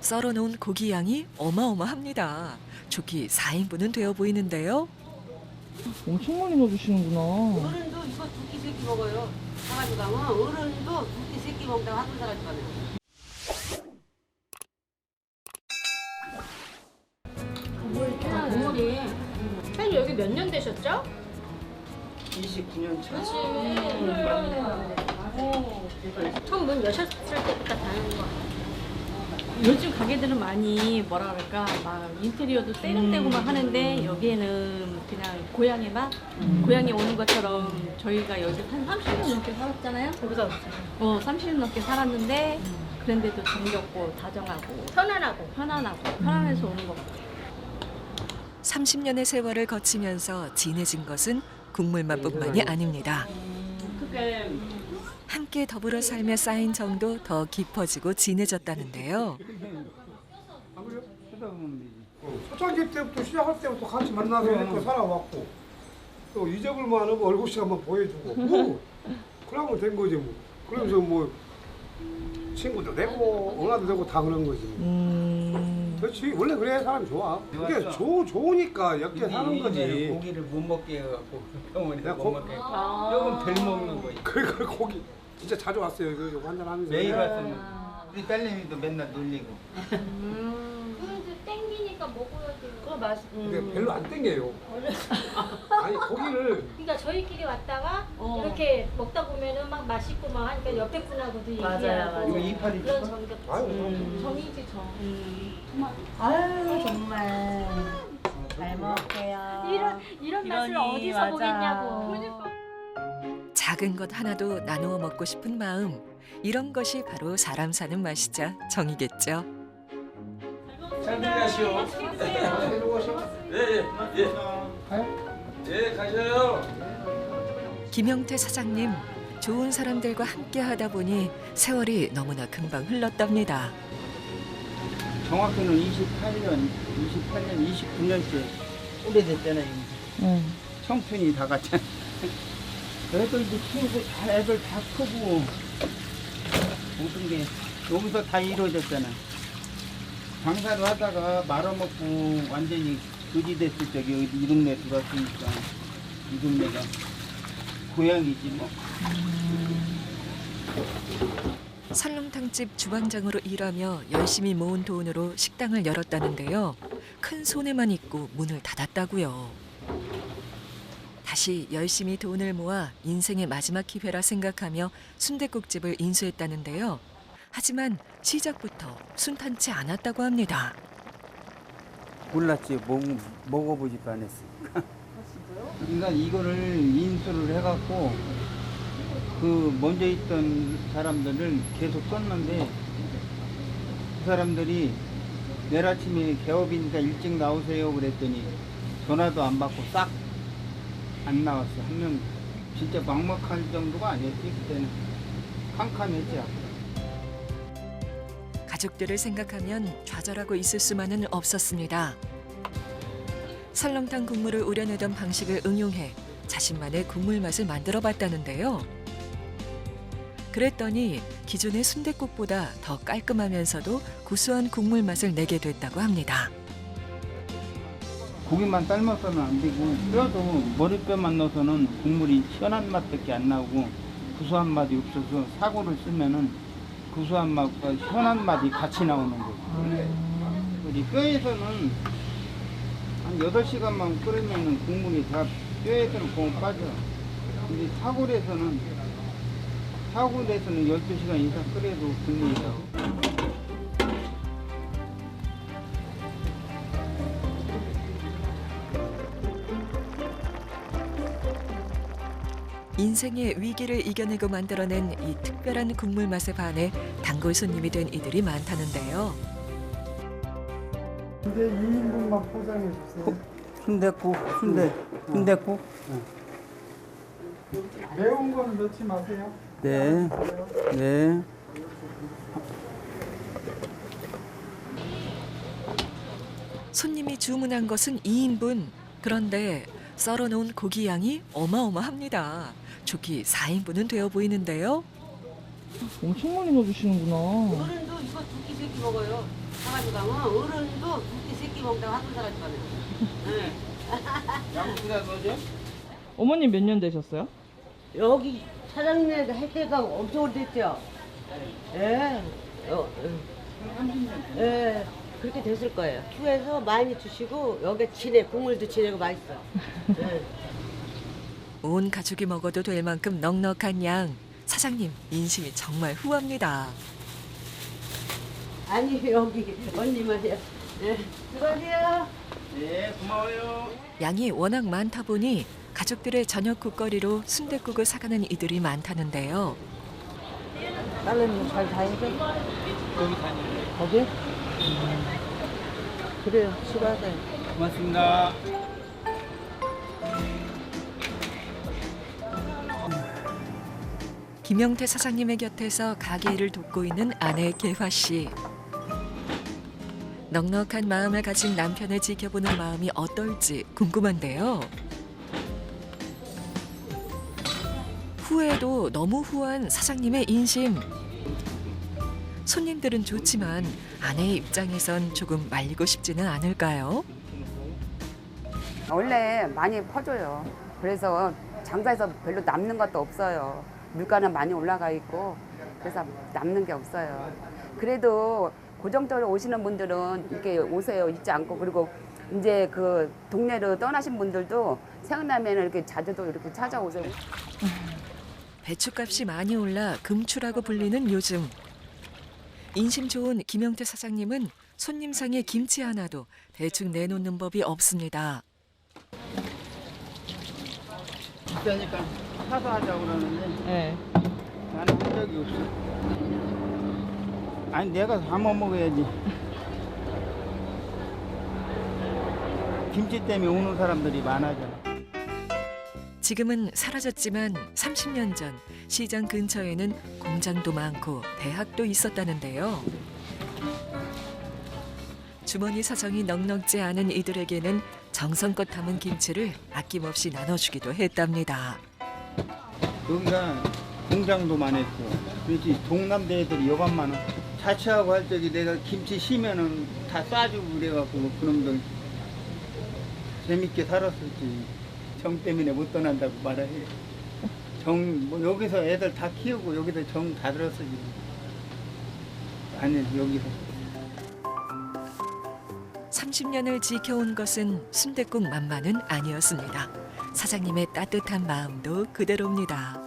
썰어놓은 고기 양이 어마어마합니다. 좋기 4인분은 되어 보이는데요. 엄청 많이 넣어주시는구나. 어른도 이거 두 끼 세끼 먹어요. 사가지고 가면 어른도 두 끼 세끼 먹다가 한두 사가지고 가면. 사장님 여기 몇 년 되셨죠? 29년 차. 처음 문 여셨을 때부터 다니는 거 같아요. 요즘 가게들은 많이 뭐라 그럴까 막 인테리어도 막 하는데 여기에는 그냥 고향의 맛, 고향에 오는 것처럼 저희가 여기 한 30년 넘게 살았잖아요. 여기서 어, 30년 넘게 살았는데 그런데도 정겹고 다정하고 편안하고. 편안하고 편안해서 오는 것 같아요. 30년의 세월을 거치면서 진해진 것은 국물만뿐만이 아닙니다. 함께 더불어 살며 쌓인 정도 더 깊어지고 진해졌다는데요. 초창기 때부터 시작할 때부터 같이 만나서 이렇게 살아왔고 또 잊어볼 만 하면 얼굴씩 한번 보여주고 뭐. 그러면 된 거지 뭐. 그러면서 뭐 친구도 되고 엄마도 되고 다 그런 거지. 뭐. 음, 그렇지. 원래 그래 사람 좋아. 그게 맞죠. 좋, 좋으니까 이렇게 사는 거지. 고기를 못 먹게 해갖고 병원에 야, 못 고- 먹게. 조금 덜 먹는 거지. 그러니까 거기. 진짜 자주 왔어요. 이거 이거 한잔 하면서. 매일 왔으면. 우리 딸내미도 맨날 놀리고. 먹어야 돼요. 그거 맛. 근데 별로 안 땡겨요 아니 고기를 그러니까 저희끼리 왔다가 어. 이렇게 먹다 보면은 막 맛있고 막 하니까 옆에 분하고도 맞아요, 얘기하고 이거 이파리 그런 줄까? 정겹지. 아유 음. 정이지 정. 아유 정말 잘 먹게요. 이런 이런 맛을 이러니, 어디서 맞아. 보겠냐고. 작은 것 하나도 나누어 먹고 싶은 마음. 이런 것이 바로 사람 사는 맛이자 정이겠죠. 잘 들어가시오. 예, 예, 예. 예, 가셔요. 김영태 사장님, 좋은 사람들과 함께 하다 보니 세월이 너무나 금방 흘렀답니다. 정확히는 28년, 28년, 29년째 오래됐잖아요. 응. 청춘이 다 갔잖아. 애들도 키우고 다 애들 다 크고 모든 게 여기서 다 이루어졌잖아. 장사를 하다가 말아먹고 완전히 거지 됐을 적에 이 동네 들어왔으니까 이 동네가 고향이지 뭐. 설렁탕집 주방장으로 일하며 열심히 모은 돈으로 식당을 열었다는데요. 큰 손해만 있고 문을 닫았다고요. 다시 열심히 돈을 모아 인생의 마지막 기회라 생각하며 순댓국집을 인수했다는데요. 하지만 시작부터 순탄치 않았다고 합니다. 몰랐지 먹, 먹어보지도 않았어. 그러니까 이거를 인수를 해갖고 그 먼저 있던 사람들을 계속 썼는데 그 사람들이 내일 아침에 개업이니까 일찍 나오세요 그랬더니 전화도 안 받고 싹 안 나왔어 한 명 진짜 막막할 정도가 아니었지 그때는 캄캄했지 가족들을 생각하면 좌절하고 있을 수만은 없었습니다. 설렁탕 국물을 우려내던 방식을 응용해 자신만의 국물 맛을 만들어 봤다는데요. 그랬더니 기존의 순댓국보다 더 깔끔하면서도 구수한 국물 맛을 내게 됐다고 합니다. 고기만 삶아서는 안 되고 뼈도 머리뼈만 넣어서는 국물이 시원한 맛밖에 안 나오고 구수한 맛이 없어서 사고를 쓰면은 구수한 맛과 시원한 맛이 같이 나오는 거죠. 우리 뼈에서는 한 8시간만 끓이면은 국물이 다 뼈에서는 공 빠져. 근데 사골에서는 사골에서는 12시간 이상 끓여도 국물이 나오고 인생의 위기를 이겨내고 만들어낸 이 특별한 국물 맛에 반해 단골 손님이 된 이들이 많다는데요. 이제 2인분만 포장해 주세요 순댓국, 순대, 순댓국. 매운 건 넣지 마세요 네, 네. 손님이 주문한 것은 2인분. 그런데 썰어놓은 고기 양이 어마어마합니다. 좋기 4인분은 되어 보이는데요. 엄청 많이 넣어주시는구나. 어른도 이거 두 끼 세끼 먹어요. 사가지고 가면 어른도 두 끼 세끼 먹다가 한두 사가지고 가면. 네. 양수가 뭐죠? 어머님 몇 년 되셨어요? 여기 사장님 할 때가 엄청 오래됐죠? 예. 어, 예. 예. 그렇게 됐을 거예요. 큐에서 많이 주시고 여기 진해 국물도 진해고 맛있어. 예. 온 가족이 먹어도 될 만큼 넉넉한 양. 사장님 인심이 정말 후합니다. 아니 여기 언니만이야. 예. 수고하세요. 네, 고마워요. 양이 워낙 많다 보니 가족들의 저녁 국거리로 순댓국을 사가는 이들이 많다는데요. 딸내미 잘 다니죠? 여기 다니는 거기? 그래요. 수고하세요. 고맙습니다. 김영태 사장님의 곁에서 가게 일을 돕고 있는 아내 개화 씨. 넉넉한 마음을 가진 남편을 지켜보는 마음이 어떨지 궁금한데요. 후회도 너무 후한 사장님의 인심. 손님들은 좋지만 아내의 입장에선 조금 말리고 싶지는 않을까요? 원래 많이 퍼줘요. 그래서 장사에서 별로 남는 것도 없어요. 물가는 많이 올라가 있고 그래서 남는 게 없어요. 그래도 고정적으로 오시는 분들은 이렇게 오세요. 잊지 않고 그리고 이제 그 동네로 떠나신 분들도 생각나면 이렇게 자주도 이렇게 찾아오세요. 배추값이 많이 올라 금추라고 불리는 요즘. 인심 좋은 김영태 사장님은 손님상에 김치 하나도 대충 내놓는 법이 없습니다. 비싸니까 사서 하자고 그러는데 네. 나는 한 적이 없어. 아니 내가 담아 먹어야지. 김치 때문에 오는 사람들이 많아져. 지금은 사라졌지만 30년 전 시장 근처에는 공장도 많고 대학도 있었다는데요. 주머니 사정이 넉넉지 않은 이들에게는 정성껏 담은 김치를 아낌없이 나눠주기도 했답니다. 여기가 공장도 많았고 그렇지 동남대 애들이 여간만은 자취하고 할 적에 내가 김치 심면은 다 싸주고 그래갖고 그놈들 재밌게 살았었지 정 때문에 못 떠난다고 말해 정 뭐 여기서 애들 다 키우고 여기서 정 다 들었어 지금 아니 여기서 30년을 지켜온 것은 순댓국 맛만은 아니었습니다. 사장님의 따뜻한 마음도 그대로입니다.